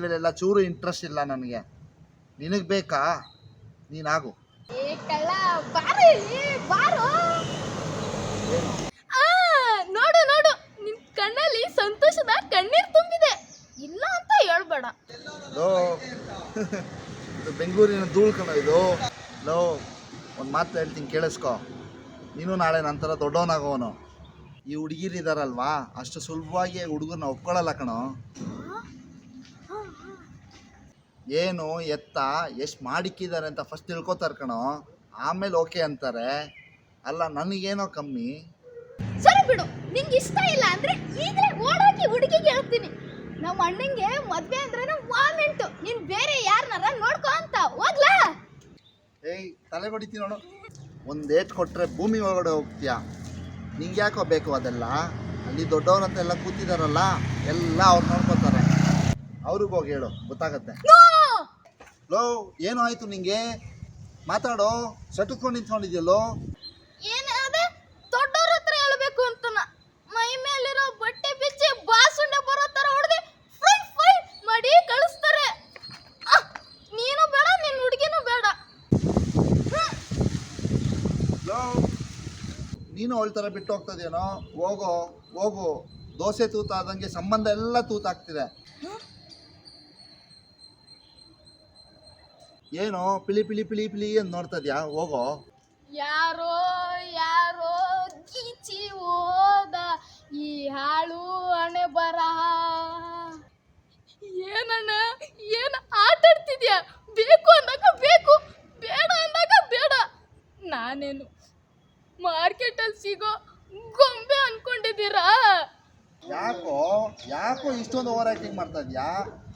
ಗಿದ್ವೆಲೆಲ್ಲ ಚೂರು ಇಂಟ್ರೆಸ್ಟ್ ಇಲ್ಲ ನನಗೆ. ನಿನಗೆ ಬೇಕಾ? ನೀನಾಗು ನೋಡು ನೋಡು. ನಿನ್ ಕಣ್ಣಲ್ಲಿ ಸಂತೋಷದ ಕಣ್ಣೀರ್ ತುಂಬಿದೆ. ಇಲ್ಲ ಅಂತ ಹೇಳ್ಬೇಡ. ಲೋ. ಇದು ಬೆಂಗಳೂರಿನ ಧೂಳು ಕಣ ಇದು. ಲೋ ಒಂದು ಮಾತು ಹೇಳ್ತೀನಿ ಕೇಳಿಸ್ಕೊ. ನೀನು ನಾಳೆ ನಂತರ ದೊಡ್ಡವನಾಗೋನು. ಈ ಹುಡುಗಿರಿದಾರಲ್ವಾ ಅಷ್ಟು ಸುಲಭವಾಗಿ ಹುಡುಗರನ್ನ ಒಪ್ಕೊಳ್ಳಲ್ಲ ಕಣೋ. ಏನು ಎತ್ತ ಎಷ್ಟು ಮಾಡಿಕ್ಕಿದ್ದಾರೆ ಅಂತ ಫಸ್ಟ್ ತಿಳ್ಕೊತಾರೆ ಕಣೋ. ಆಮೇಲೆ ಓಕೆ ಅಂತಾರೆ. ಅಲ್ಲ ನನಗೇನೋ ಕಮ್ಮಿ. ಸರಿ ಬಿಡು ನಿಂಗೆ ಇಷ್ಟ ಇಲ್ಲ ಅಂದ್ರೆ ಈಗಲೇ ಓಡೋಗಿ ಹುಡುಗಿಗೆ ಹೇಳ್ತೀನಿ. ನಮ್ಮ ಅಣ್ಣಂಗೆ ಮದುವೆ ಅಂದ್ರೆ ವಾಮೆಂಟು. ನೀನ್ ಬೇರೆ ಯಾರನ್ನಾರ ನೋಡ್ಕೊ ಅಂತ ಹೋಗ್ಲಾ? ಏಯ್ ತಲೆ ಹೊಡಿತೀನಿ ನೋಡು. ಒಂದು ಏಟ್ ಕೊಟ್ಟರೆ ಭೂಮಿ ಒಳಗಡೆ ಹೋಗ್ತೀಯಾ? ನಿಂಗೆ ಯಾಕೋ ಬೇಕು ಅದೆಲ್ಲ? ಅಲ್ಲಿ ದೊಡ್ಡವ್ರಂತೆಲ್ಲ ಕೂತಿದಾರಲ್ಲ ಎಲ್ಲ ಅವ್ರು ನೋಡ್ಕೋತಾರೆ. ಅವ್ರಿಗೋಗಿ ಹೇಳು ಗೊತ್ತಾಗತ್ತೆ? ಲೋ ಏನೋ ಆಯ್ತು ನಿಂಗೆ? ಮಾತಾಡೋ ಸಟುಕೊಂಡು ನಿಂತ್ಕೊಂಡಿದ್ಯಲ್ಲೋ? ಏನ್ ಹೇಳ್ದೆ ದೊಡ್ಡವ್ರ ಹತ್ರ ಹೇಳ್ಬೇಕು ಅಂತನ. ಮೈ ಮೇಲಿರೋ ಬಟ್ಟೆ ಬಿಚ್ಚಿ ಬಾಸುಂಡೆ ಬರೋ ತರ ಹೊಡೆದು ಫ್ರೈ ಫ್ರೈ ಮಾಡಿ ಕಳಿಸ್ತಾರೆ. ಅಹ್, ನೀನು ಬೇಡ ನಿನ್ನ ಹುಡುಗಿನೂ ಬೇಡ. ಹ್ಮ್. ಲೋ ನೀನು ಅವಳ ಥರ ಬಿಟ್ಟು ಹೋಗ್ತದೇನೋ? ಹೋಗೋ ಹೋಗು. ದೋಸೆ ತೂತಾದಂಗೆ ಸಂಬಂಧ ಎಲ್ಲ ತೂತಾಗ್ತಿದೆ. ಏನೋ ಪಿಳಿ ಪಿಳಿ ಪಿಳಿ ಪಿಳಿ ಅಂತ ನೋಡ್ತದ್ಯಾ ಹೋಗೋ. ಯಾರೋ ಯಾರೋ ಗೀಚಿ ಹೋದ ಈ ಹಾಳು ಅಣೆ ಬರ. ಏನಣ್ಣ ಏನು ಆಟಾಡ್ತಿದ್ಯಾ ಬೇಕು ಅಂದಾಗ ಬೇಕು ಬೇಡ ಅಂದಾಗ ಬೇಡ. ನಾನೇನು ಮಾರ್ಕೆಟಲ್ಲಿ ಸಿಗೋ ಗೊಂಬೆ ಅನ್ಕೊಂಡಿದ್ದೀರಾ? ಯಾಕೋ ಯಾಕೋ ಇಷ್ಟೊಂದು ಓವರ್ ಆಕ್ಟಿಂಗ್ ಮಾಡ್ತಾ ಇದ್ಯಾ?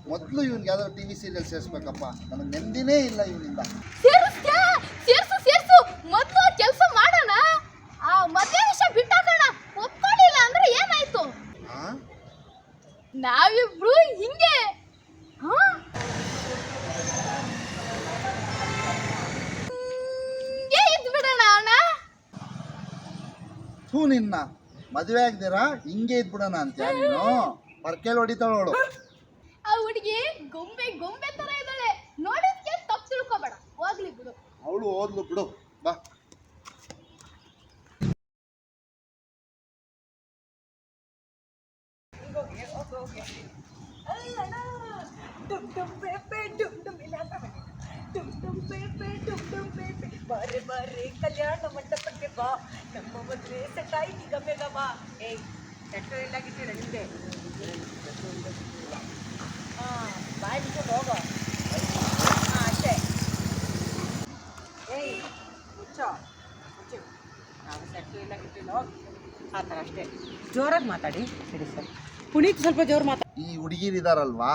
ಮೊದಲು ಇವ್ನಿಗೆ ಯಾವ್ದಾದ್ರು ಟಿ ವಿ ಸೀರಿಯಲ್ ಸೇರಿಸ್ಬೇಕಪ್ಪ. ನನಗೆ ನೆಮ್ಮದಿನೇ ಇಲ್ಲ ಇವನಿಂದ. ಸೇರಿಸ್ತ್ಯಾ? ಸೇರ್ಸು ಸೇರ್ಸು. ಮೊದಲು ಕೆಲಸ ಮಾಡೋಣ. ಆ ಮದುವೆ ವಿಷಯ ಬಿಟ್ಟಾಕೋಣ. ಒಪ್ಕೊಳ್ಳಿಲ್ಲ ಅಂದ್ರೆ ಏನಾಯ್ತು? ನಾವಿಬ್ರು ಹಿಂಗೆ. ಹಾ? ಹಿಂಗೆ ಇದ್ಬಿಡೋಣ ಅಣ್ಣ. ಥೂ ನಿನ್ನ. ಮದುವೆ ಆಗ್ದಿರಾ? ಹಿಂಗೆ ಇದ್ಬಿಡೋಣ ಅಂತ ನೀನು? ಪರ್ಕೆಲ್ ಹೊಡಿತಾಳೋಳು ಆ ಹುಡುಗಿ ಗೊಂಬೆ ಗೊಂಬೆ ತರ ಇದ್ದಾಳೆ ನೋಡೋದಕ್ಕೆ ತಪ್ಪು ತಿಳ್ಕೊಬೇಡ ಹೋಗ್ಲಿ ಬಿಡು ಅವಳು ಓದ್ಲು ಬಿಡು ಬಾ ಡುಮ್ ಡುಮ್ ಪೇಪೆ ಡುಮ್ ಡುಮ್ ಇಲ್ಲ ಅಂತ ಬನ್ನಿ. ಡುಮ್ ಡುಮ್ ಪೇಪೆ ಡುಮ್ ಡುಮ್ ಪೇಪೆ ಬಾರೆ ಬಾರೆ ಕಲ್ಯಾಣ ಮಂಟಪಕ್ಕೆ ಬಾ. ನಮ್ಮ ಮದುವೆ ಸೆಟ್ಟಾಯ್ತು ಈಗ ಬೇಗ ಬಾ ಏಯ್ ಸೆಟ್ಟು ಎಲ್ಲ ಗಿಟ್ಟಿರ ನಿಂದೆ ಹಾಂ, ಬಾಯ್ ಬಿಟ್ಕೊಂಡು ಹೋಗೋ ಹಾಂ ಅಷ್ಟೇ ಏಯ್ ಮುಚ್ಚೋ ಮುಚ್ಚು ಗಿಟ್ಟಿಲ್ಲ ಆ ಥರ ಅಷ್ಟೇ. ಜೋರಾಗಿ ಮಾತಾಡಿ ಸರಿ ಸರ್. ಪುನೀತ್ ಸ್ವಲ್ಪ ಜೋರು ಮಾತಾಡಿ ಈ ಹುಡುಗಿರಿದಾರಲ್ವಾ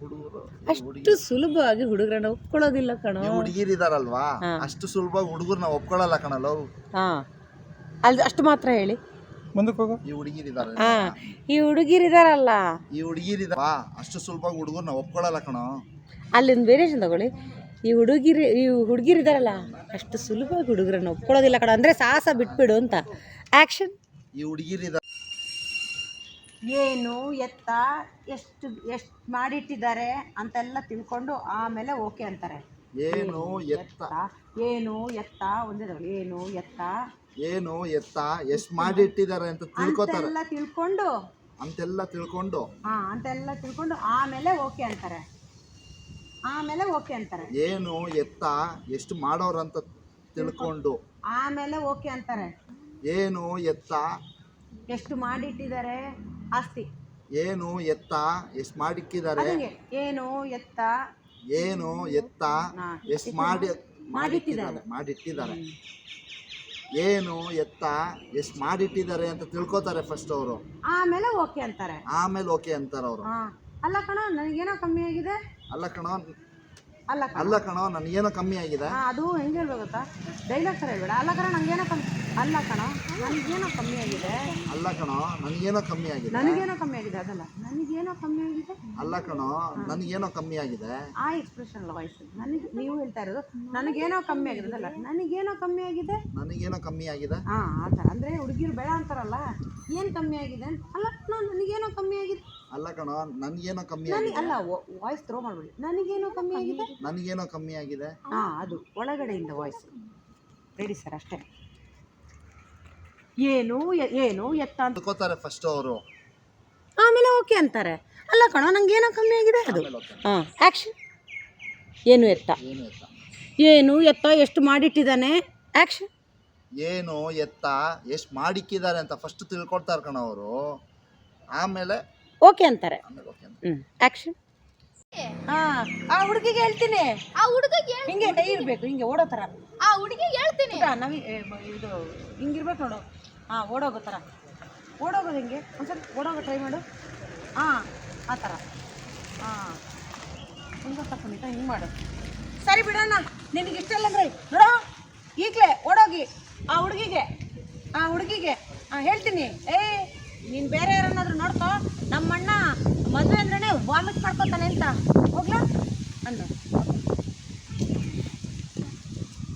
ಹುಡುಗರು ಅಷ್ಟು ಸುಲಭವಾಗಿ ಹುಡುಗರನ್ನ ಒಪ್ಕೊಳ್ಳೋದಿಲ್ಲ ಕಣೋ. ಈ ಹುಡುಗಿರಿದಾರಲ್ವಾ. ಅಷ್ಟು ಸುಲಭವಾಗಿ ಹುಡುಗರನ್ನ ಒಪ್ಕೊಳ್ಳಲ್ಲ ಕಣಲ್ಲ? ಹಾ. ಅಲ್ಲಿ ಅಷ್ಟು ಮಾತ್ರ ಹೇಳಿ. ಈ ಹುಡುಗಿರಿದಾರೆ ಹಾ. ಈ ಹುಡುಗಿರಿದಾರಲ್ಲ ಈ ಹುಡುಗಿರಿದಾರ ಅಷ್ಟು ಸುಲಭವಾಗಿ ಹುಡುಗರನ್ನ ಒಪ್ಕೊಳ್ಳಲ್ಲ ಕಣೋ? ಅಲ್ಲಿಂದ ವೇರಿಯೇಷನ್ ತಗೊಳ್ಳಿ. ಈ ಹುಡುಗಿರಿ ಈ ಹುಡುಗಿರಿದಾರಲ್ಲ ಅಷ್ಟು ಸುಲಭವಾಗಿ ಹುಡುಗರನ್ನ ಒಪ್ಕೊಳ್ಳೋದಿಲ್ಲ ಕಣ. ಅಂದರೆ ಸಾಹಸ ಬಿಟ್ಬಿಡು ಅಂತ. ಆ್ಯಕ್ಷನ್ ಈ ಹುಡುಗಿರಿದ ಏನು ಎತ್ತ ಎಷ್ಟು ಎಷ್ಟು ಮಾಡಿಟ್ಟಿದ್ದಾರೆ ಅಂತೆಲ್ಲ ತಿಳ್ಕೊಂಡು ಆಮೇಲೆ ಓಕೆ ಅಂತಾರೆ. ಏನು ಎತ್ತ? ಏನು ಎತ್ತ? ಒಂದೇ ಏನು ಎತ್ತ? ಏನು ಎತ್ತ? ಎಷ್ಟು ಮಾಡಿಟ್ಟಿದ್ದಾರೆ ಅಂತ ತಿಳ್ಕೊತಾರೆ. ಅಂತೆಲ್ಲ ತಿಳ್ಕೊಂಡು ಅಂತೆಲ್ಲ ತಿಳ್ಕೊಂಡು. ಹಾ ಅಂತೆಲ್ಲ ತಿಳ್ಕೊಂಡು ಆಮೇಲೆ ಓಕೆ ಅಂತಾರೆ. ಆಮೇಲೆ ಓಕೆ ಅಂತಾರೆ. ಏನು ಎತ್ತ ಎಷ್ಟು ಮಾಡೋರು ಅಂತ ತಿಳ್ಕೊಂಡು. ಆಮೇಲೆ ಓಕೆ ಅಂತಾರೆ. ಏನು ಎತ್ತ ಎಷ್ಟು ಮಾಡಿಟ್ಟಿದ್ದಾರೆ ಆಸ್ತಿ. ಏನು ಎತ್ತ ಎಷ್ಟು ಮಾಡಿಕ್ಕಿದ್ದಾರೆ. ಅದಂಗೆ ಏನು ಎತ್ತ ಏನು ಎತ್ತ ಎಷ್ಟು ಮಾಡಿ ಮಾಡಿಟ್ಟಿದ್ದಾರೆ. ಮಾಡಿಟ್ಟಿದ್ದಾರೆ ಏನು ಎತ್ತ ಎಷ್ಟು ಮಾಡಿಟ್ಟಿದ್ದಾರೆ ಅಂತ ತಿಳ್ಕೊತಾರೆ ಫಸ್ಟ್ ಅವರು. ಆಮೇಲೆ ಓಕೆ ಅಂತಾರೆ. ಆಮೇಲೆ ಓಕೆ ಅಂತಾರೆ ಅವರು. ಹಾ. ಅಲ್ಲ ಕಣ ನನಗೇನೋ ಕಮ್ಮಿ ಆಗಿದೆ? ಅಲ್ಲ ಕಣೋ ಅಲ್ಲ ಕಣ ಅಲ್ಲ ಕಣೋ ನನಗೇನೋ ಕಮ್ಮಿ ಆಗಿದೆ ಹಾ, ಅದು ಹೆಂಗೆ ಹೇಳ್ಬೇಕು ಗೊತ್ತಾ ಡೈಲಾಗ್ ಥರ ಹೇಳ್ಬೇಡ ಅಲ್ಲ ಕಣ ನಂಗೇನೋ ಕಮ್ಮಿ ಅಲ್ಲ ಕಣ ನನಗೇನೋ ಕಮ್ಮಿ ಆಗಿದೆ ಅಲ್ಲ ಕಣೋ ನನಗೇನೋ ಕಮ್ಮಿ ಆಗಿದೆ ನನಗೇನೋ ಕಮ್ಮಿ ಆಗಿದೆ ಅದಲ್ಲ ನನಗೇನೋ ಕಮ್ಮಿ ಆಗಿದೆ ಅಲ್ಲ ಕಣೋ ನನಗೇನೋ ಕಮ್ಮಿ ಆಗಿದೆ ಆ ಎಕ್ಸ್ಪ್ರೆಷನ್ ಅಲ್ಲ ವಾಯ್ಸ್ ನನಗೆ ನೀವು ಹೇಳ್ತಾ ಇರೋದು ನನಗೇನೋ ಕಮ್ಮಿ ಆಗಿದೆ ಅದಲ್ಲ ನನಗೇನೋ ಕಮ್ಮಿ ಆಗಿದೆ ನನಗೇನೋ ಕಮ್ಮಿ ಆಗಿದೆ ಹಾಂ ಆ ಥರ ಅಂದರೆ ಹುಡುಗಿರು ಬೇಡ ಅಂತಾರಲ್ಲ ಏನು ಕಮ್ಮಿ ಆಗಿದೆ ಅಂತ ಅಲ್ಲ ನಾನು ನನಗೇನೋ ಕಮ್ಮಿ ಆಗಿದೆ ಅಲ್ಲ ಕಣೋ ನನಗೇನೋ ಕಮ್ಮಿ ನನಗೆ ಆಗಿದೆ. ಅಲ್ಲ ವಾಯ್ಸ್ ಥ್ರೋ ಮಾಡ್ಬಿಡಿ. ನನಗೇನೋ ಕಮ್ಮಿ ಆಗಿದೆ? ನನಗೇನೋ ಕಮ್ಮಿ ಆಗಿದೆ. ಹಾಂ ಅದು ಒಳಗಡೆಯಿಂದ ವಾಯ್ಸ್ ರೆಡಿ ಸರ್ ಅಷ್ಟೇ. ಏನು ಎ- ಏನು ಎತ್ತ ಅಂತ. ತಿಳ್ಕೊತಾರೆ ಫಸ್ಟ್ ಅವರು. ಆಮೇಲೆ ಓಕೆ ಅಂತಾರೆ. ಅಲ್ಲ ಕಣೋ ನಂಗೆ ಏನೋ ಕಮ್ಮಿ ಆಗಿದೆ? ಅದು. ಆಮೇಲೆ ಹಾಂ ಆ್ಯಕ್ಷನ್ ಏನು ಎತ್ತ? ಏನು ಎತ್ತ? ಏನು ಎತ್ತ ಎಷ್ಟು ಮಾಡಿಟ್ಟಿದ್ದಾನೆ? ಆ್ಯಕ್ಷನ್ ಏನು ಎತ್ತ ಎಷ್ಟು ಮಾಡಿಕ್ಕಿದ್ದಾರೆ ಅಂತ ಫಸ್ಟ್ ತಿಳ್ಕೊಡ್ತಾರೆ ಕಣ ಅವರು. ಆಮೇಲೆ ಓಕೆ ಅಂತಾರೆ. ಹ್ಞೂ ಆ್ಯಕ್ಷನ್ ಹಾಂ ಆ ಹುಡುಗಿಗೆ ಹೇಳ್ತೀನಿ. ಆ ಹುಡುಗಿಗೆ ಹಿಂಗೆ ಕೈ ಇರಬೇಕು ಹಿಂಗೆ ಓಡೋ ಥರ ಆ ಹುಡುಗಿಗೆ ಹೇಳ್ತೀನಿ. ನಾವು ಇದು ಹಿಂಗಿರ್ಬೇಕು ನೋಡು. ಹಾಂ ಓಡೋಗೋ ಥರ ಓಡೋಗೋದು ಹಿಂಗೆ. ಒಂದ್ಸಲ ಓಡೋಗೋ ಟ್ರೈ ಮಾಡು. ಹಾಂ ಆ ಥರ ಹಾಂ. ಹಿಂಗೆ ತಕೊಂಡಿದ್ದ ಹಿಂಗೆ ಮಾಡು. ಸರಿ ಬಿಡೋಣ ನಿನಗೆ ಇಷ್ಟ ಇಲ್ಲ ಅಂದ್ರೆ ನೋಡೋ. ಈಗಲೇ ಓಡೋಗಿ ಆ ಹುಡುಗಿಗೆ ಆ ಹುಡುಗಿಗೆ ಹಾಂ ಹೇಳ್ತೀನಿ. ಏ ನೀನು ಬೇರೆ ಯಾರನ್ನಾದ್ರೂ ನೋಡ್ಕೋ ನಮ್ಮಣ್ಣ ಮದುವೆ ಅಂದ್ರೆ ವಾಮಿಟ್ ಮಾಡ್ಕೊತಾನೆ ಅಂತ. ಹೋಗ್ಲಾ? ಅಂದ.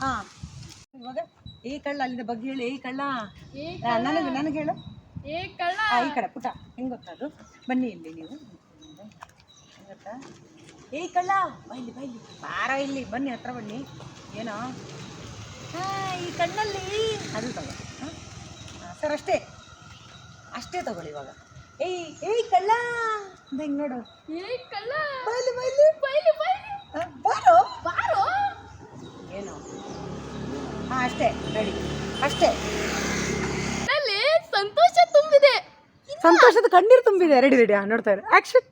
ಹಾಂ ಇವಾಗ ಈ ಕಳ್ಳ ಅಲ್ಲಿಂದ ಬಗ್ಗೆ ಹೇಳಿ. ಈ ಕಳ್ಳ ನನಗೆ ನನಗೆ ಹೇಳು. ಈ ಕಳ್ಳ ಈ ಕಡೆ ಪುಟ. ಹೆಂಗೆ ಗೊತ್ತದು ಬನ್ನಿ ಇಲ್ಲಿ ನೀವು. ಗೊತ್ತಾ? ಏ ಕಳ್ಳ ಬೈಲಿ ಬೈಲಿ. ಬಾರ ಇಲ್ಲಿ. ಬನ್ನಿ ಹತ್ರ ಬನ್ನಿ. ಏನೋ? ಈ ಕಣ್ಣಲ್ಲಿ ಅದು ತಗೋ. ಹಾಂ? ಸರ್ ಅಷ್ಟೇ. ಅಷ್ಟೇ ತಗೊಳ್ಳಿ ಇವಾಗ. ಏಯ್ ಏಯ್ ಕಳ್ಳ ಅಂತ ಹಿಂಗೆ ನೋಡು. ಏಯ್ ಕಳ್ಳ ಬೈಲಿ ಬೈಲಿ. ಬೈಲಿ ಬೈಲಿ. ಬಾರೋ. ಬಾರೋ. ಏನು? ಹಾಂ ಅಷ್ಟೇ. ರೆಡಿ ಅಷ್ಟೇ. ನಲ್ಲಿ ಸಂತೋಷ ತುಂಬಿದೆ. ಸಂತೋಷದ ಕಣ್ಣೀರು ತುಂಬಿದೆ. ರೆಡಿ ರೆಡಿ ನೋಡ್ತಾ ನೋಡ್ತಾರೆ ಆಕ್ಷನ್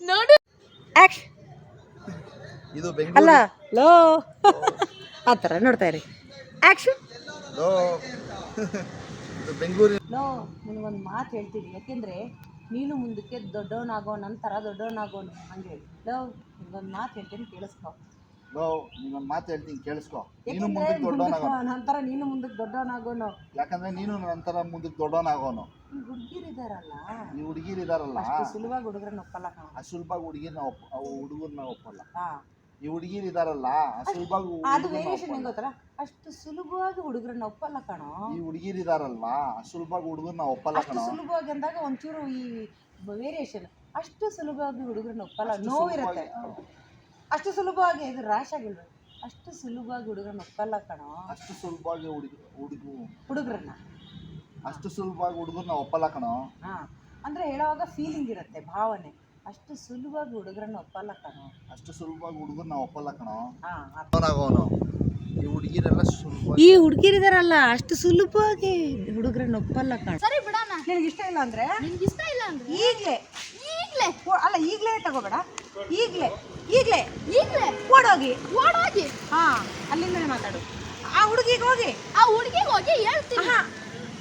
ನೋಡು. ಆಕ್ಷನ್ ಇದು ಅಲ್ಲ ಲೋ. ಆ ಥರ ನೋಡ್ತಾ ಇರಿ. ಆ್ಯಕ್ಷನ್ ಲೋ. ಬೆಂಗಳೂರಿನ ನಿನಗೊಂದು ಮಾತು ಹೇಳ್ತೀನಿ. ಯಾಕೆಂದರೆ ನೀನು ಮುಂದಕ್ಕೆ ದೊಡ್ಡವನಾಗೋ ನಂತರ ದೊಡ್ಡವನಾಗೋನು ಹಂಗೆ. ಲವ್ ನಿನಗೊಂದು ಮಾತು ಹೇಳ್ತೀನಿ ಕೇಳಿಸ್ಕೊ. ಲವ್ ನೀನೊಂದು ಮಾತು ಹೇಳ್ತೀನಿ ಕೇಳಿಸ್ಕೊ. ನೀನು ಮುಂದಕ್ಕೆ ದೊಡ್ಡವನಾಗೋ. ನಂತರ ನೀನು ಮುಂದಕ್ಕೆ ದೊಡ್ಡವನಾಗೋನು. ಯಾಕಂದ್ರೆ ನೀನು ನಂತರ ಮುಂದಕ್ಕೆ ದೊಡ್ಡವನಾಗೋನು. ಹುಡುಗಿರಿದಾರಲ್ಲ. ಈ ಹುಡುಗಿರಿದಾರಲ್ಲ. ಅಷ್ಟು ಸುಲಭವಾಗಿ ಹುಡುಗರನ್ನ ಒಪ್ಪಲ್ಲ ಕಣ. ಅಸುಲ್ಭಾಗಿ ಹುಡುಗಿರ್ನ ಒಪ್ಪ ಹುಡುಗರನ್ನ ಹುಡುಗರ್ನ ಒಪ್ಪಲ್ಲ. ಹಾಂ. ಈ ಹುಡುಗಿರಿದಾರಲ್ಲ ಸುಲಭವಾಗಿ ಅದು ವೇರಿಯೇಷನ್ ಹೆಂಗ್ ಗೊತ್ತಲ್ಲ? ಅಷ್ಟು ಸುಲಭವಾಗಿ ಹುಡುಗರನ್ನ ಒಪ್ಪಲ್ಲ ಕಣೋ. ಈ ಹುಡುಗಿರಿದಾರಲ್ಲ ಸುಲಭವಾಗಿ ಹುಡುಗರನ್ನ ಒಪ್ಪಲ್ಲ ಅಷ್ಟು ಕಣೋ. ಸುಲಭವಾಗಿ ಅಂದಾಗ ಒಂಚೂರು ಈ ವೇರಿಯೇಷನ್ ಅಷ್ಟು ಸುಲಭವಾಗಿ ಹುಡುಗರನ್ನ ಒಪ್ಪಲ್ಲ ನೋವಿರುತ್ತೆ. ಅಷ್ಟು ಸುಲಭವಾಗಿ ಇದು ರ್ಯಾಶ್ ಆಗಿಲ್ವ? ಅಷ್ಟು ಸುಲಭವಾಗಿ ಹುಡುಗರನ್ನ ಒಪ್ಪಲ್ಲ ಕಣೋ. ಅಷ್ಟು ಸುಲಭವಾಗಿ ಹುಡುಗ ಹುಡುಗ ಹುಡುಗರನ್ನ. ಅಷ್ಟು ಸುಲಭವಾಗಿ ಹುಡುಗರನ್ನ ಒಪ್ಪಲ್ಲ ಕಣೋ. ಹಾ ಅಂದ್ರೆ ಹೇಳೋವಾಗ ಫೀಲಿಂಗ್ ಇರುತ್ತೆ ಭಾವನೆ. ಅಷ್ಟು ಸುಲಭವಾಗಿ ಹುಡುಗರನ್ನ ಒಪ್ಪಲ್ಲ ಕಣೋ. ಅಷ್ಟು ಸುಲಭವಾಗಿ ಹುಡುಗರ್ನ ಒಪ್ಪಲ್ಲ ಕಣೋ. ಹಾ ಈ ಹುಡುಗಿರೆಲ್ಲ ಸುಲಭ ಈ ಹುಡುಗಿರಿದಾರಲ್ಲ ಅಷ್ಟು ಸುಲಭವಾಗಿ ಹುಡುಗರನ್ನ ಒಪ್ಪಲ್ಲ ಕಣ. ಸರಿ ಬಿಡೋಣ. ನಿನಗೆ ಇಷ್ಟ ಇಲ್ಲ ಅಂದ್ರೆ? ನಿಮ್ಗೆ ಇಷ್ಟ ಇಲ್ಲ ಅಂದ್ರೆ? ಈಗಲೇ. ಈಗ್ಲೇ? ಅಲ್ಲ ಈಗಲೇ ತಗೋಬೇಡ. ಈಗಲೇ. ಈಗಲೇ. ಈಗಲೇ? ಓಡೋಗಿ. ಓಡೋಗಿ? ಹಾ ಅಲ್ಲಿಂದನೇ ಮಾತಾಡು. ಆ ಹುಡುಗಿಗೆ ಹೋಗಿ. ಆ ಹುಡುಗಿಗೆ ಹೋಗಿ ಹೇಳ್ತೀನಿ. ಹಾ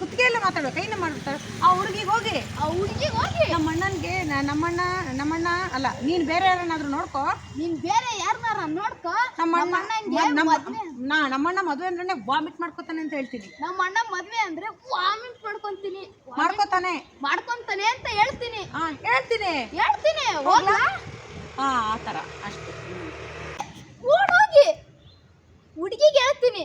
ಕುತ್ತಿಗೆಯಲ್ಲೇ ಮಾತಾಡೋ ಕೈನ ಮಾಡ್ಬಿಡ್ತಾರೆ ಆ ಹುಡುಗಿಗೆ ಹೋಗಿ ಆ ಹುಡುಗಿಗೆ ಹೋಗಿ ನಮ್ಮ ಅಣ್ಣನಿಗೆ ನಮ್ಮಣ್ಣ ನಮ್ಮಣ್ಣ ಅಲ್ಲ ನೀನು ಬೇರೆ ಯಾರನ್ನಾದ್ರೂ ನೋಡ್ಕೋ. ನೀನ್ ಬೇರೆ ಯಾರನ್ನಾರ ನೋಡ್ಕೊ. ನಮ್ಮ ನಮ್ಮ ಅಣ್ಣ ಅಣ್ಣಂಗೆ ನಮ್ಮ ಮದ್ವೆ ನಾ ನಮ್ಮಣ್ಣ ಮದುವೆ ಅಂದ್ರೆ ವಾಮಿಟ್ ಮಾಡ್ಕೋತಾನೆ ಅಂತ ಹೇಳ್ತೀನಿ. ನಮ್ಮ ಅಣ್ಣ ಮದ್ವೆ ಅಂದ್ರೆ ವಾಮಿಟ್ ಮಾಡ್ಕೊಂತೀನಿ. ಮಾಡ್ಕೋತಾನೆ. ಮಾಡ್ಕೊಂತಾನೆ ಅಂತ ಹೇಳ್ತೀನಿ. ಹಾ ಹೇಳ್ತೀನಿ. ಹೇಳ್ತೀನಿ ಹೋಗ್ಲಾ? ಹಾ ಆ ಥರ ಅಷ್ಟೇ. ಓಡೋಗಿ ಹುಡುಗಿಗೆ ಹೇಳ್ತೀನಿ.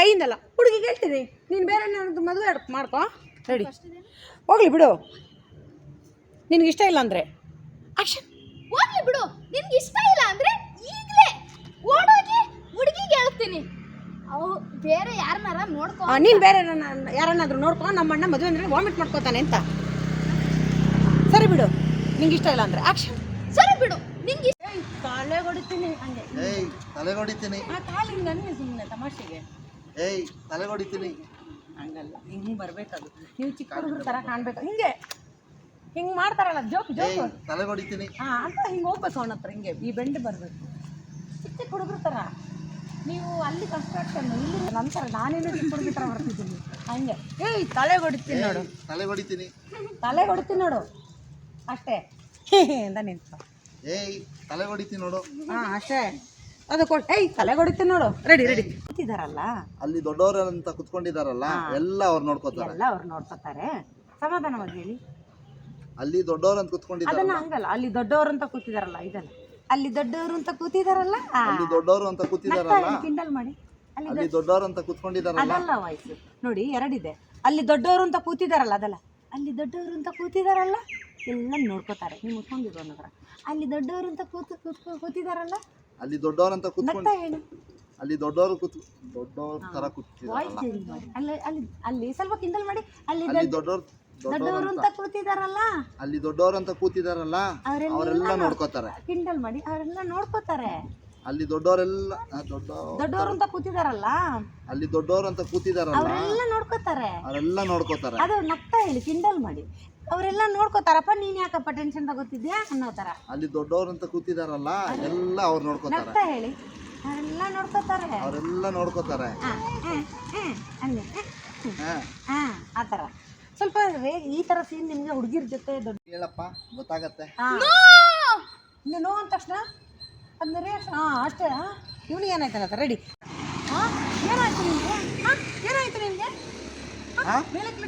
ಕೈಯಿಂದಲ್ಲ. ಹುಡುಗಿಗೆ ಹೇಳ್ತೀನಿ ನೀನು ಬೇರೆ ಏನಾದ್ರು ಮದುವೆ ಮಾಡ್ಕೊ. ರೆಡಿ ಹೋಗ್ಲಿ ಬಿಡು. ನಿನಗೆ ಇಷ್ಟ ಇಲ್ಲ ಅಂದರೆ. ಆಕ್ಷನ್ ಹೋಗ್ಲಿ ಬಿಡು. ನಿನ್ಗೆ ಇಷ್ಟ ಇಲ್ಲ ಅಂದ್ರೆ ಈಗಲೇ ಓಡೋಗಿ ಹುಡುಗಿಗೆ ಹೇಳ್ತೀನಿ. ಅವು ಬೇರೆ ಯಾರನ್ನಾರ ನೋಡ್ಕೊ ನೀನು ಬೇರೆ ಯಾರನ್ನ- ಯಾರನ್ನಾದ್ರೂ ನೋಡ್ಕೊ ನಮ್ಮ ಅಣ್ಣ ಮದುವೆ ಅಂದರೆ ವಾಮಿಟ್ ಮಾಡ್ಕೋತಾನೆ ಅಂತ. ಸರಿ ಬಿಡು. ನಿಂಗೆ ಇಷ್ಟ ಇಲ್ಲ ಅಂದರೆ. ಆಕ್ಷನ್ ಸರಿ ಬಿಡು. ನಿಂಗೆ ಕಾಲೇ ಹೊಡಿತೀನಿ ಹಂಗೆ. ಏಯ್ ತಲೆಗೊಡಿತೀನಿ. ಆ ಕಾಲಿಂದ ಅನ್ನಿ ಸುಮ್ಮನೆ ತಮಾಷೆಗೆ. ಏಯ್ ತಲೆಗೊಡಿತೀನಿ. ಹಂಗಲ್ಲ ಹಿಂಗೆ ಬರಬೇಕದು ನೀವು ಚಿಕ್ಕ ಹುಡುಗರ ಥರ ಕಾಣಬೇಕು. ಹಿಂಗೆ ಹಿಂಗೆ ಮಾಡ್ತಾರಲ್ಲ ಜೋಕ್ ಏಯ್ ತಲೆ ತಲೆಗೊಡಿತೀನಿ. ಹಾಂ ಅಂತ ಹಿಂಗೆ ಹೋಗ್ಬೇಕು ಅವನ ಹತ್ರ ಹಿಂಗೆ ಈ ಬೆಂಡ್ ಬರಬೇಕು. ಚಿಕ್ಕ ಚಿಕ್ಕ ಹುಡುಗರ ಥರ ನೀವು ಅಲ್ಲಿ ಕನ್ಸ್ಟ್ರಕ್ಷನ್ ಇಲ್ಲಿ ನಂತರ ನಾನೇನು ಚಿಕ್ಕ ಹುಡುಗಿ ಥರ ಬರ್ತಿದ್ದೀನಿ. ಹಂಗೆ. ಏಯ್ ತಲೆ ಹೊಡಿತೀನಿ ನೋಡು. ತಲೆ ಹೊಡಿತೀನಿ ತಲೆ ಹೊಡಿತೀನಿ ನೋಡು. ಅಷ್ಟೇ. ಅಂತ ನಿಂತು ಏಯ್ ತಲೆ ಹೊಡಿತೀನಿ ನೋಡು. ಹಾಂ ಅಷ್ಟೇ. ಅದು ಏಯ್ ತಲೆ ಹೊಡಿತೀನಿ ನೋಡು. ರೆಡಿ ರೆಡಿ ಕೂತಿದಾರಲ್ಲ? ಅಲ್ಲಿ ದೊಡ್ಡವರು ಅಂತ ಕುತ್ಕೊಂಡಿದಾರಲ್ಲ ಎಲ್ಲ ಅವ್ರು ನೋಡ್ಕೋತಾರೆ. ಎಲ್ಲ ಅವ್ರು ನೋಡ್ಕೊತಾರೆ. ಸಮಾಧಾನವಾಗಿ ಹೇಳಿ. ಅಲ್ಲಿ ದೊಡ್ಡವರು ಅಂತ ಕುತ್ಕೊಂಡಿದ್ದಾರೆ ಅದನ್ನ ಹಂಗಲ್ಲ ಅಲ್ಲಿ ದೊಡ್ಡವರಂತ ಅಂತ ಕೂತಿದಾರಲ್ಲ ಇದಲ್ಲ ಅಲ್ಲಿ ದೊಡ್ಡವರು ಅಂತ ಕೂತಿದಾರಲ್ಲ? ಅಲ್ಲಿ ದೊಡ್ಡವರು ಅಂತ ಕೂತಿದಾರಲ್ಲ. ಕಿಂಡಲ್ ಮಾಡಿ. ಅಲ್ಲಿ ದೊಡ್ಡವರು ಅಂತ ಕುತ್ಕೊಂಡಿದಾರಲ್ಲ. ಅದಲ್ಲ ವಾಯ್ಸ್ ನೋಡಿ ಎರಡಿದೆ. ಅಲ್ಲಿ ದೊಡ್ಡವರು ಅಂತ ಕೂತಿದಾರಲ್ಲ ಅದಲ್ಲ. ಅಲ್ಲಿ ದೊಡ್ಡವರು ಅಂತ ಕೂತಿದಾರಲ್ಲ? ಎಲ್ಲ ನೋಡ್ಕೋತಾರೆ. ನೀವು ಮುಟ್ಕೊಂಡಿದ್ರು ಅನ್ನೋದ್ರ ಅಲ್ಲಿ ದೊಡ್ಡವರು ಅಂತ ಕೂತು ಕೂತ್ಕೊ ಕೂತಿದಾರಲ್ಲ? ಅಲ್ಲಿ ದೊಡ್ಡವರಂತ ಕೂತ್ಕೊಂಡು ಅಲ್ಲಿ ದೊಡ್ಡವರು ಕೂತ್ ದೊಡ್ಡವ್ರ ತರ ಕೂತಿದಾರಲ್ಲ ಅಲ್ಲಿ ಅಲ್ಲಿ ಅಲ್ಲಿ ಸ್ವಲ್ಪ ಕಿಂಡಲ್ ಮಾಡಿ. ಅಲ್ಲಿ ಅಲ್ಲಿ ದೊಡ್ಡ ದೊಡ್ಡವರು ಅಂತ ಕೂತಿದಾರಲ್ಲ? ಅಲ್ಲಿ ದೊಡ್ಡವ್ರಂತ ಕೂತಿದಾರಲ್ಲ ಅವರೆಲ್ಲ ನೋಡ್ಕೋತಾರೆ. ಕಿಂಡಲ್ ಮಾಡಿ. ಅವರೆಲ್ಲ ನೋಡ್ಕೋತಾರೆ. ಅಲ್ಲಿ ದೊಡ್ಡವರೆಲ್ಲ ದೊಡ್ಡ ದೊಡ್ಡವರು ಅಂತ ಕೂತಿದಾರಲ್ಲ? ಅಲ್ಲಿ ದೊಡ್ಡವರು ಅಂತ ಕೂತಿದಾರಲ್ಲ ಅವರೆಲ್ಲ ನೋಡ್ಕೋತಾರೆ. ಅವರೆಲ್ಲ ನೋಡ್ಕೋತಾರೆ. ಅದು ನಗ್ತಾ ಹೇಳಿ ಕಿಂಡಲ್ ಮಾಡಿ. ಅವರೆಲ್ಲ ನೋಡ್ಕೋತಾರಪ್ಪ ನೀನ್ ಯಾಕಪ್ಪ ಟೆನ್ಷನ್ ತಗೋತಿದ್ಯಾ ಅನ್ನೋ ತರ ಅಲ್ಲಿ ದೊಡ್ಡವ್ರು ಅಂತ ಕೂತಿದಾರಲ್ಲ ಎಲ್ಲ ಅವ್ರು ನೋಡ್ಕೋತಾರೆ. ನಗ್ತಾ ಹೇಳಿ. ಅವರೆಲ್ಲ ನೋಡ್ಕೋತಾರೆ. ಅವರೆಲ್ಲ ನೋಡ್ಕೋತಾರೆ. ಆ, ಆ, ಆ, ಅಲ್ಲಿ ಹಾ ಹಾ. ಆ ಥರ. ಸ್ವಲ್ಪ ರೇ- ಈ ತರ ಸೀನ್ ನಿಮಗೆ ಹುಡುಗಿರ ಜೊತೆ ದೊಡ್ಡ ಹೇಳಪ್ಪ ಗೊತ್ತಾಗತ್ತೆ. ಹಾಂ ಇನ್ನು ನೋ ಅಂದ ತಕ್ಷಣ ಅದನ್ನ ರಿಯಾಕ್ಷನ್ ಹಾಂ ಅಷ್ಟೇ ಇವ್ನಿಗೆ ಏನಾಯ್ತಲ್ಲ ರೆಡಿ ಹಾಂ ಏನಾಯ್ತು ನಿಮಗೆ? ಹಾಂ ಏನಾಯ್ತು ನಿಮಗೆ?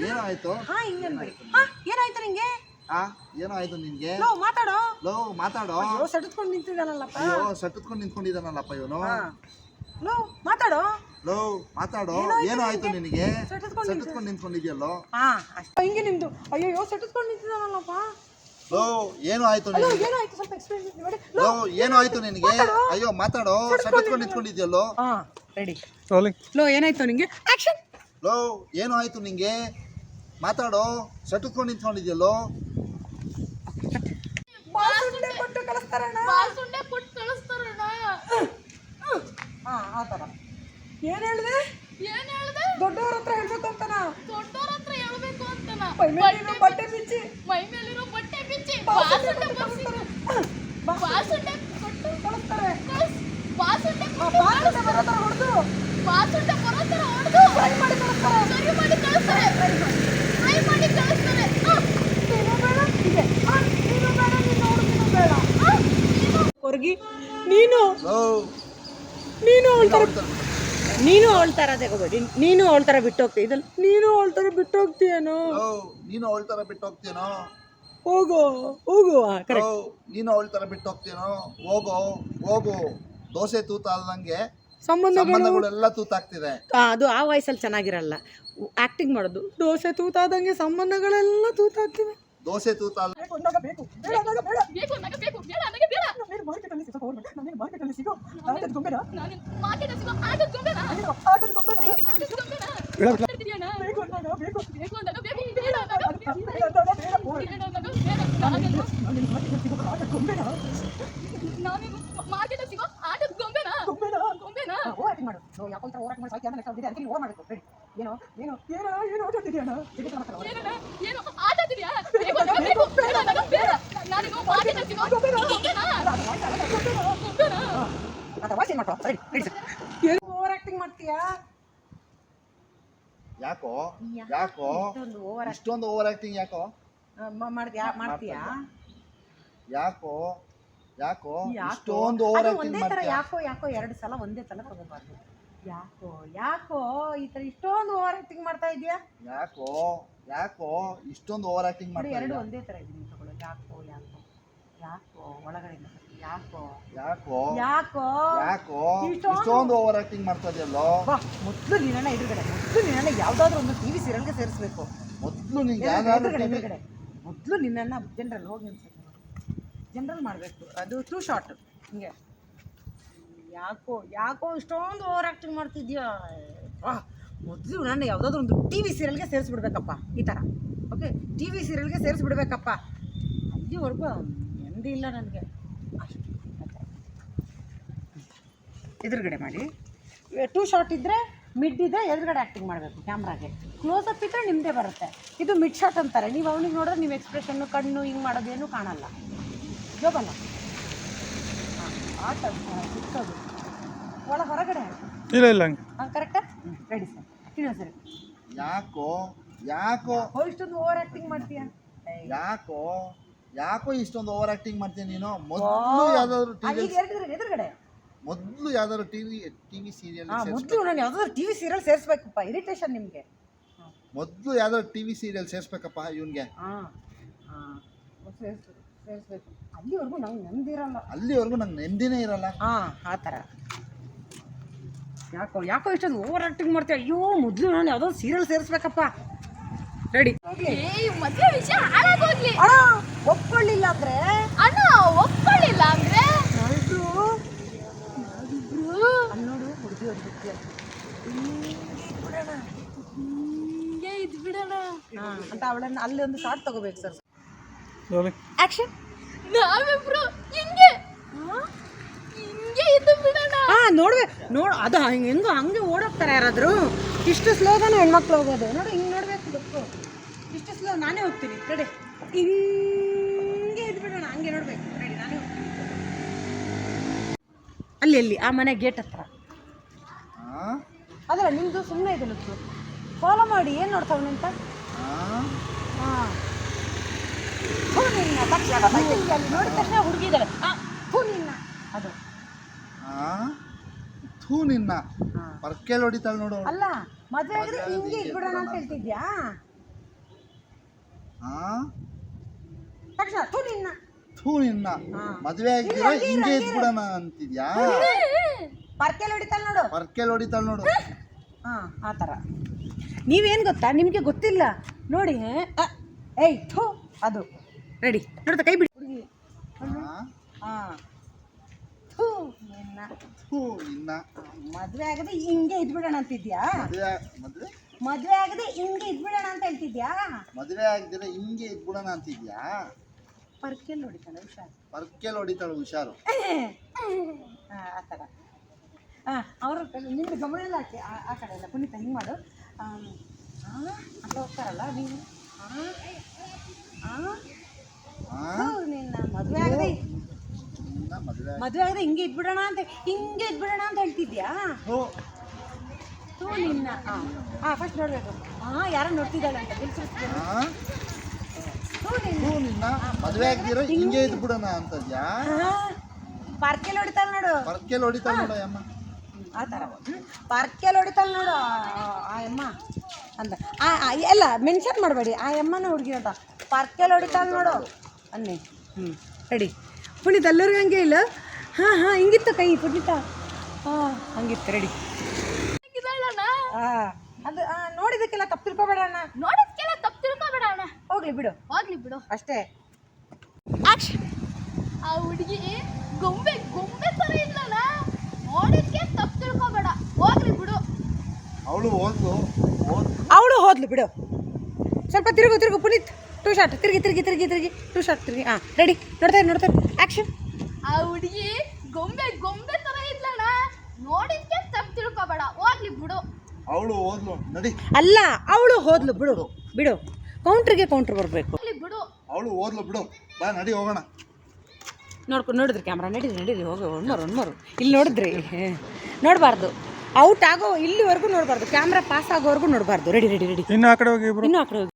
ಏನಾಯ್ತು? ಹಾ ಹಿಂಗೆ ಅನ್ಬೇಡಿ. ಏನಾಯ್ತ ಏನಾಯ್ತು ನಿಮಗೆ ಹಾ ಏನೋ ಆಯ್ತು ನಿನ್ಗೆ ಲೋ ಮಾತಾಡೋ. ಲೋ ಮಾತಾಡೋ? ಅಯ್ಯೋ ಸೆಟ್ಕೊಂಡು ನಿಂತಿದ್ದಾನಲ್ಲಪ್ಪ. ಅಯ್ಯೋ ಸಟ್ಟತ್ಕೊಂಡು ನಿಂತ್ಕೊಂಡಿದ್ದಾನಲ್ಲಪ್ಪ ಇವನು? ಲೋ ಮಾತಾಡೋ. ಲೋ ಮಾತಾಡೋ? ಏನೋ ಆಯ್ತು ನಿನಗೆ? ಸೆಟ್ಕೊಂಡು ನಿಂತ್ಕೊಂಡಿದ್ಯಲ್ಲೋ? ಹಾ ಅಷ್ಟೇ. ಹಿಂಗೆ ನಿಮ್ದು ಅಯ್ಯೋ ಸೆಟ್ಕೊಂಡು ನಿಂತಿದ್ದಾನಲ್ಲಪ್ಪ. ಲೋ ಏನೋ ಆಯ್ತು ಅಯ್ಯೋ ನಿನಗೆ? ಏನಾಯ್ತು? ಸ್ವಲ್ಪ ಎಕ್ಸ್ಪ್ಲೇನ್ ಮಾಡಿ. ಲೋ ಏನೋ ಆಯ್ತು ನಿನಗೆ? ಅಯ್ಯೋ ಮಾತಾಡೋ? ಸಟ್ಟತ್ಕೊಂಡು ನಿಂತ್ಕೊಂಡಿದ್ಯಲ್ಲೋ? ಹಾ ರೆಡಿ ಲೋ ಏನಾಯ್ತು ನಿಂಗೆ? ಆಕ್ಷನ್ ಲೋ ಏನೋ ಆಯಿತು ನಿಂಗೆ? ಮಾತಾಡೋ ಸಟುಕೊಂಡು ನಿಂತ್ಕೊಂಡಿದ್ಯಲ್ಲೋ? ಏನು ಹೇಳಿದೆ? ಏನ್ ಹೇಳ್ದೆ? ದೊಡ್ಡವ್ರ ಹತ್ರ ಹೇಳ್ಬೇಕು ಅಂತನಾ? ದೊಡ್ಡವ್ರ ಹತ್ರ ಹೇಳ್ಬೇಕು ಅಂತನ? ಮೈ ಮೇಲಿರೋ ಬಟ್ಟೆ ಬಿಚ್ಚಿ ಮೈ ಮೇಲಿರೋ ಬಟ್ಟೆ ಬಿಚ್ಚಿ ಬಾಸುಂಡೆ ಬಾಸುಂಡೆ ಕೊಟ್ಟು ಕಳಿಸ್ತಾರೆ. ಕಳ್ಸ್ ಬಾಸುಂಡೆ ಬಾಸುಂಡೆ ಬರೋ ಥರ ಹೊಡೆದು. ಬಾಸುಂಡೆ ಬರೋ ಥರ ಹೊಡೆದು ಫ್ರೈ ಮಾಡಿ ಕಳಿಸ್ತಾರೆ ಸರಿ ಮಾಡಿ ಕಳಿಸ್ತಾರೆ ಫ್ರೈ ಮಾಡಿ ಕಳಿಸ್ತಾರೆ ಆ, ನೀನು ಬೇಡ ಇದೆ ಆ, ನೀನು ಬೇಡ ನೀನು ಹುಡುಗಿನೂ ಬೇಡ ಆ, ನೀನು ಕೊರ್ಗಿ ನೀನು ಲೋ ನೀನು ಅವಳ ಥರ ನೀನು ಅವಳ ಥರ ತಗೋಬೇಡಿ ನೀನು ಅವಳ ಥರ ಬಿಟ್ಟು ಹೋಗ್ತೀಯ ಇದಲ್ಲ ನೀನು ಅವಳ ಥರ ಬಿಟ್ಟು ಹೋಗ್ತೀಯನೋ ಲೋ ನೀನು ಅವಳ ತರ ಬಿಟ್ಟು ಹೋಗೋ ಹೋಗೋ ಹೋಗು ಲೋ ನೀನು ಅವಳ ತರ ಬಿಟ್ಟು ಹೋಗ್ತೀನೋ ಹೋಗೋ ಹೋಗು ದೋಸೆ ತೂತ ಅಲ್ಲಂಗೆ ಸಂಬಂಧಗಳೆಲ್ಲ ತೂತಾಗ್ತಿದೆ ಆ, ಅದು ಆ ವಯಸ್ಸಲ್ಲಿ ಚೆನ್ನಾಗಿರಲ್ಲ ಆಕ್ಟಿಂಗ್ ಮಾಡೋದು ದೋಸೆ ತೂತಾದಂಗೆ ಸಂಬಂಧಗಳೆಲ್ಲ ತೂತಾಗ್ತಿವೆ ದೋಸೆ ತೂತಾಲ್ ಬೇಕು ನನಗೆ ಬೇಕು ಬೇಡ ನನಗೆ ಆಟದ ನಾನು ಮಾರ್ಕೆಟ್ ಸಿಗೋ ಆಟದ ಗೊಂಬೆನ? ಆಟದ ಗೊಂಬೆನ? ಮಾತಾಡ್ತಿದ್ಯಣ್ಣ? ಬೇಕು ಅಂದಾಗ ಬೇಕು ಬೇಡ ಅಂದಾಗ ಬೇಡ ಬೇಡ ಅಂದಾಗ ಓ ನಾನೇನು ಮಾರ್ಕೆಟ್ ಏನೋ ಆಟದ ಗೊಂಬೆನ ಗೊಂಬೆನ ಏನಣ್ಣ ಏನು ಆಟ ಆಡ್ತಿದ್ಯಾ ಬೇಕು ಅಂದಾಗ ಬೇಕು ಬೇಡ ಅಂದಾಗ ಬೇಡ ನಾನೇನು ಮಾರ್ಕೆಟ್ ಸಿಗೋ ಗೊಂಬೆನ ಗೊಂಬೆನ ಓವರ್ ಆಕ್ಟಿಂಗ್ ಮಾಡ್ತೀಯಾ? ಯಾಕೋ? ಯಾಕೋ ಇಷ್ಟೊಂದು ಓವರ್ ಇಷ್ಟೊಂದು ಓವರ್ ಆಕ್ಟಿಂಗ್ ಯಾಕೋ? ಮಾಡ್ತೀಯಾ? ಮಾಡ್ತೀಯಾ? ಯಾಕೋ? ಯಾಕೋ? ಇಷ್ಟೊಂದು ಓವರ್ ಆಕ್ಟಿಂಗ್ ಒಂದೇ ತರ ಯಾಕೋ ಯಾಕೋ ಎರಡು ಸಲ ಒಂದೇ ಸಲ ತಗೋಬಾರ್ದು. ಯಾಕೋ ಯಾಕೋ ಈ ತರ ಇಷ್ಟೊಂದು ಓವರ್ ಆಕ್ಟಿಂಗ್ ಮಾಡ್ತಾ ಇದೀಯಾ ಯಾಕೋ? ಯಾಕೋ? ಇಷ್ಟೊಂದು ಓವರ್ ಆಕ್ಟಿಂಗ್ ಮಾಡಿ ಎರಡು ಒಂದೇ ತರ ಇದೀನಿ ತಗೊಳ್ಳೋ. ಯಾಕೋ ಯಾಕೋ ಯಾಕೋ ಒಳಗಡೆ ಯಾಕೋ? ಯಾಕೋ? ಯಾಕೋ? ಯಾಕೋ? ಇಷ್ಟೊಂದು- ಇಷ್ಟೊಂದು ಓವರ್ ಆಕ್ಟಿಂಗ್ ಮಾಡ್ತಾ ಇದೆಯಲ್ಲೋ ಬಾ ಮೊದಲು ನಿನ್ನ ಎದುರುಗಡೆ ಮೊದಲು ನಿನ್ನ ಯಾವ್ದಾದ್ರು ಒಂದು ಟಿವಿ ಸೀರಿಯಲ್ಗೆ ಸೇರಿಸ್ಬೇಕು. ಮೊದ್ಲು ನಿಂಗೆ ಯಾವ್ದಾದ್ರು ಎದುರುಗಡೆ ಕಡೆ ಎದುರುಗಡೆ. ಮೊದಲು ನಿನ್ನನ್ನು ಜನರಲ್ ಹೋಗಿ ನಿಲ್ಸ್ಬೇಕು. ಜನರಲ್ ಮಾಡಬೇಕು. ಅದು ಟೂ ಶಾರ್ಟ್ ಹಿಂಗೆ. ಯಾಕೋ ಯಾಕೋ ಇಷ್ಟೊಂದು ಓವರ್ ಆಕ್ಟಿಂಗ್ ಮಾಡ್ತಿದ್ಯಾ? ವಾ ಮೊದಲು ನಾನು ಯಾವುದಾದ್ರೂ ಒಂದು ಟಿ ವಿ ಸೀರಿಯಲ್ಗೆ ಸೇರಿಸ್ಬಿಡ್ಬೇಕಪ್ಪ ಈ ಥರ ಓಕೆ ಟಿ ವಿ ಸೀರಿಯಲ್ಗೆ ಸೇರಿಸ್ಬಿಡ್ಬೇಕಪ್ಪ. ಅಲ್ಲಿವರೆಗೂ ನೆಮ್ಮದಿ ಇಲ್ಲ ನನಗೆ ಅಷ್ಟು ಎದುರುಗಡೆ ಮಾಡಿ. ಟೂ ಶಾರ್ಟ್ ಇದ್ದರೆ ಮಿಡ್ ಇದ್ದರೆ ಎದುರುಗಡೆ ಆ್ಯಕ್ಟಿಂಗ್ ಮಾಡಬೇಕು ಕ್ಯಾಮ್ರಾಗೆ ಕ್ಲೋಸ್ ಅಪ್ ಇದ್ದರೆ ನಿಮ್ಮದೇ ಬರುತ್ತೆ. ಇದು ಮಿಡ್ ಶಾಟ್ ಅಂತಾರೆ. ನೀವು ಅವನಿಗೆ ನೋಡಿದ್ರೆ ನೀವು ಎಕ್ಸ್ಪ್ರೆಷನ್ನು ಕಣ್ಣು ಹಿಂಗೆ ಮಾಡೋದೇನು ಕಾಣಲ್ಲ. ಜೋಬಲ್ಲ ಹಾಂ ಆಟ ಸಿಕ್ಕೋದು ಒಳ ಹೊರಗಡೆ ಇಲ್ಲ ಇಲ್ಲ ಹಾಂ ಕರೆಕ್ಟಾ ರೆಡಿ ಸರ್ ಇನ್ನೊಂದು ಸರಿ ಯಾಕೋ ಯಾಕೋ ಇಷ್ಟೊಂದು ಓವರ್ ಆ್ಯಕ್ಟಿಂಗ್ ಮಾಡ್ತೀಯಾ? ಯಾಕೋ ಯಾಕೋ ಇಷ್ಟೊಂದು ಓವರ್ ಆಕ್ಟಿಂಗ್ ಮಾಡ್ತೀನಿ ನೀನು? ಮೊದಲು ಯಾವ್ದಾದ್ರು ಎದುರುಗಡೆ. ಮೊದಲು ಯಾವ್ದಾದ್ರು ಟಿವಿ ಟಿವಿ ಸೀರಿಯಲ್ ಹಾಂ ಮೊದಲು ನಾನು ಯಾವುದಾದ್ರು ಟಿ ವಿ ಸೀರಿಯಲ್ ಸೇರಿಸ್ಬೇಕಪ್ಪ ಇರಿಟೇಷನ್ ನಿಮಗೆ. ಮೊದಲು ಯಾವ್ದಾದ್ರು ಟಿವಿ ಸೀರಿಯಲ್ ಸೇರಿಸ್ಬೇಕಪ್ಪ ಇವನ್ಗೆ. ಹಾಂ ಹಾಂ ಸೇರಿಸ್ಬೇಕು ಸೇರಿಸ್ಬೇಕು. ಅಲ್ಲಿವರೆಗೂ ನಂಗೆ ನೆಮ್ಮದಿರಲ್ಲ ಅಲ್ಲಿವರೆಗೂ ನಂಗೆ ನೆಮ್ಮದಿನೇ ಇರಲ್ಲ. ಹಾಂ ಆ ಥರ. ಯಾಕೋ ಯಾಕೋ ಇಷ್ಟೊಂದು ಓವರ್ ಆ್ಯಕ್ಟಿಂಗ್ ಮಾಡ್ತೀಯ? ಅಯ್ಯೋ ಮೊದಲು ನಾನು ಯಾವುದೋ ಸೀರಿಯಲ್ ಸೇರಿಸ್ಬೇಕಪ್ಪ. ರೆಡಿ ಏ ಮದ್ವೆ ವಿಷಯ ಹಾಳಾಗೋಗ್ಲಿ. ಅಣ್ಣ ಒಪ್ಕೊಳ್ಳಿಲ್ಲ ಅಂದ್ರೆ? ಅಣ್ಣ ಒಪ್ಕೊಳ್ಳಿಲ್ಲ ಅಂದ್ರೆ ನಾವಿಬ್ರು ಇಬ್ರು ಅಲ್ಲಿ ನೋಡು ಹುಡುಗಿ ಒಂದು ಹುಡುಗಿ ಹಿಂಗೆ ಇದು ಬಿಡೋಣ ಅಂತ ಅವಳನ್ನ ಅಲ್ಲಿ ಒಂದು ಶಾರ್ಟ್ ತಗೋಬೇಕು ಸರ್ ಆಕ್ಷನ್ ನಾವಿಬ್ರು ಹಿಂಗೆ ಆ? ಹಿಂಗೆ ಇದ್ದು ಬಿಡೋಣ ಹಾ ನೋಡ್ಬೇಕು ನೋಡ್ ಅದು ಹಂಗೆ ಹೆಂಗೋ ಓಡೋಗ್ತಾರೆ ಯಾರಾದರೂ ಇಷ್ಟು ಸ್ಲೋಗಾನು ಹೆಣ್ಮಕ್ಳು ಹೋಗೋದು ನೋಡಿ ಹಿಂಗೆ ನೋಡ್ಬೇಕು ಗೊತ್ತು ಇಷ್ಟು ಸ್ಲೋ ನಾನೇ ಹೋಗ್ತೀನಿ ಕಡೆ ಹಿಂಗೆ ಇದು ಬಿಡೋಣ ಹಂಗೆ ನೋಡ್ಬೇಕು ರೆಡಿ ನಾನೇ ಹೋಗ್ತೀನಿ ಅಲ್ಲಿ ಅಲ್ಲಿ ಆ ಮನೆ ಗೇಟ್ ಹತ್ರ ಆ? ಅದಲ್ಲ ನಿಮ್ಮದು ಸುಮ್ಮನೆ ಇದೆ ಲುಕ್ಕು ಫಾಲೋ ಮಾಡಿ ಏನು ನೋಡ್ತಾವನೆ ಅಂತ? ಹಾಂ. ಹೂ ನಿನ್ನ ತಕ್ಷಣ ಬೈತಿದ್ದೆ ಅಲ್ಲಿ ನೋಡಿದ ತಕ್ಷಣ ಹುಡುಗಿ ಇದ್ದಾಳೆ ಹಾಂ ಹೂ ನಿನ್ನ. ಅದು? ಥೂ ನಿನ್ನ. ಹಾಂ. ಪರ್ಕೆಲ್ ಹೊಡಿತಾಳೆ ನೋಡು ಅಲ್ಲ ಮದುವೆ ಆಗಿದ್ರೆ ಹಿಂಗೆ ಇದ್ಬಿಡೋಣ ಅಂತ ಹೇಳ್ತಿದ್ಯಾ? ಆ? ತಕ್ಷಣ ಥೂ ನಿನ್ನ. ಥೂ ನಿನ್ನ. ಮದುವೆ ಆಗಿದ್ದೀರಾ ಹಿಂಗೆ ಇದ್ಬಿಡೋಣ ಅಂತಿದ್ಯಾ? ಪರ್ಕೆಲ್ ಹೊಡಿತಾಳೆ ನೋಡು. ಪರ್ಕೆಲ್ ಹೊಡಿತಾಳೆ ನೋಡು. ಹಾಂ ಆ ಥರ ನೀವೇನು ಗೊತ್ತಾ? ನಿಮಗೆ ಗೊತ್ತಿಲ್ಲ. ನೋಡಿ ಏಯ್ ಥೂ ಅದು. ರೆಡಿ. ನೋಡ್ತಾ ಕೈ ಬಿಡಿ. ಹುಡುಗಿ? ಹಾಂ? ಥೂ ನಿನ್ನ. ಥೂ ನಿನ್ನ. ಮದುವೆ ಆಗದೆ ಹಿಂಗೆ ಇದ್ಬಿಡೋಣ ಅಂತಿದ್ಯಾ? ಮದ್ವೆ ಮದುವೆ? ಮದುವೆ ಆಗದೆ ಹಿಂಗೆ ಇದ್ಬಿಡೋಣ ಅಂತ ಹೇಳ್ತಿದ್ಯಾ? ಮದುವೆ ಆಗದೆ ಹಿಂಗೆ ಇದ್ಬಿಡೋಣ ಅಂತಿದ್ಯಾ? ಪರ್ಕೆಲ್ ಹೊಡಿತಾಳೆ ಹುಷಾರು. ಪರ್ಕೆಲ್ ಹೊಡಿತಾಳೆ ಹುಷಾರು. ಆ ಥರ ಹಾಂ ಅವ್ರ ನಿಮ್ದು ಗಮನ ಎಲ್ಲ ಹಾಕಿ ಆ ಕಡೆ ಎಲ್ಲ. ಪುನೀತ ಹಿಂಗೆ ಮಾಡು. ಅಂತ ಹೋಗ್ತಾರಲ್ಲ ನೀವು? ನಿನ್ನ ಮದುವೆ ಆಗದೆ. ಮದುವೆ ಆಗದೆ ಹಿಂಗೆ ಇದ್ಬಿಡೋಣ ಅಂತ ಹಿಂಗೆ ಇದ್ಬಿಡೋಣ ಅಂತ ಹೇಳ್ತಿದ್ಯಾ? ಹೋ ತೂ ನಿನ್ನ ಹಾಂ ಹಾಂ ಫಸ್ಟ್ ನೋಡಬೇಕು. ಹಾಂ ಯಾರೋ ನೋಡ್ತಿದ್ದಾಳೆ ಅಂತ ಬಿಲ್ಸಿರ್ತೀನಿ ನಿನ್ನ. ಮದುವೆ ಆಗಿದ್ದೀರಾ ಹಿಂಗೆ ಇದ್ಬಿಡೋಣ ಅಂತದ್ಯಾ? ಪಾರ್ಕೆಲ್ ಹೊಡಿತಾಳೆ ನೋಡು. ಪರ್ಕೆಲ್ ಹೊಡಿತಾಳೆ ನೋಡು ಅಮ್ಮ ಆ ಥರ. ಪಾರ್ಕೆಲ್ ಹೊಡಿತಾಳೆ ನೋಡು ಆ- ಅಮ್ಮ ಅಂತ ಆ- ಎಲ್ಲ ಮೆನ್ಷನ್ ಮಾಡಬೇಡಿ. ಆ ಅಮ್ಮನ ಹುಡುಗಿ ಅಂತ. ಪಾರ್ಕೆಲ್ ಹೊಡಿತಾಳೆ ನೋಡು. ಅನ್ನಿ. ಹ್ಞೂ ರೆಡಿ ಪುನೀತ್ ಎಲ್ಲರಿಗೂ ಹಂಗೆ ಇಲ್ಲ? ಹಾಂ ಹಾಂ ಹಿಂಗಿತ್ತು ಕೈ ಪುನೀತ. ಹಾಂ ಹಂಗಿತ್ತು ರೆಡಿ ಹಾಂ ಅದು ನೋಡಿದಕ್ಕೆಲ್ಲ ತಪ್ಪು ತಿಳ್ಕೊಬೇಡ ಅಣ್ಣ. ನೋಡಿದಕ್ಕೆಲ್ಲ ತಪ್ಪು ತಿಳ್ಕೊಬೇಡ ಅಣ್ಣ. ಹೋಗ್ಲಿ ಬಿಡು. ಹೋಗ್ಲಿ ಬಿಡು. ಅಷ್ಟೇ. ಆ ಹುಡುಗಿ ಗೊಂಬೆ ಗೊಂಬೆ ತರ ಇದ್ಲಲ್ಲ ನೋಡಿದ್ಕೆ ತಪ್ಪು ತಿಳ್ಕೊಬೇಡ. ಹೋಗ್ಲಿ ಬಿಡು. ಅವಳು ಓದ್ಲು ಓದ್ ಅವಳು ಹೋದ್ಲು ಬಿಡು. ಸ್ವಲ್ಪ ತಿರುಗು ತಿರುಗು ಪುನೀತ್ ಟೂ ಶಾರ್ಟ್ ತಿರುಗಿ ತಿರುಗಿ ತಿರುಗಿ ತಿರುಗಿ ಟೂ ಶಾರ್ಟ್ ತಿರುಗಿ. ಹಾಂ ರೆಡಿ ನೋಡ್ತಾರೆ ನೋಡ್ತಾರೆ ಆಕ್ಷನ್ ಆ ಹುಡುಗಿ ಗೊಂಬೆ ಗೊಂಬೆ ತರ ಇದ್ಲಣ್ಣ. ನೋಡಿದ್ಕೆ ತಪ್ಪು ತಿಳ್ಕೊಬೇಡ. ಹೋಗ್ಲಿ ಬಿಡು. ಅವಳು ಓದ್ಲು. ನಡಿ. ಅಲ್ಲ ಅವಳು ಹೋದ್ಲು ಬಿಡು. ಬಿಡು. ಕೌಂಟ್ರಿಗೆ ಕೌಂಟ್ರ್ ಬರಬೇಕು. ಹೋಗ್ಲಿ ಬಿಡು. ಅವಳು ಓದ್ಲು ಬಿಡು. ಬಾ ನಡಿ ಹೋಗೋಣ. ನೋಡ್ಕೊಂಡು ನೋಡಿದ್ರಿ ಕ್ಯಾಮ್ರಾ ನಡೀರಿ ನಡೀರಿ ಹೋಗಿ ಒಣ್ಮರು ಒಣ್ಮರು ಇಲ್ಲಿ ನೋಡಿದ್ರಿ? ನೋಡಬಾರ್ದು. ಔಟ್ ಆಗೋ ಇಲ್ಲಿವರೆಗೂ ನೋಡಬಾರ್ದು. ಕ್ಯಾಮ್ರಾ ಪಾಸ್ ಆಗೋವರೆಗೂ ನೋಡಬಾರ್ದು. ರೆಡಿ ರೆಡಿ ರೆಡಿ ಇನ್ನು ಆ ಕಡೆ ಹೋಗಿ ಇನ್ನೂ ಆ ಕಡೆ ಹೋಗಿ.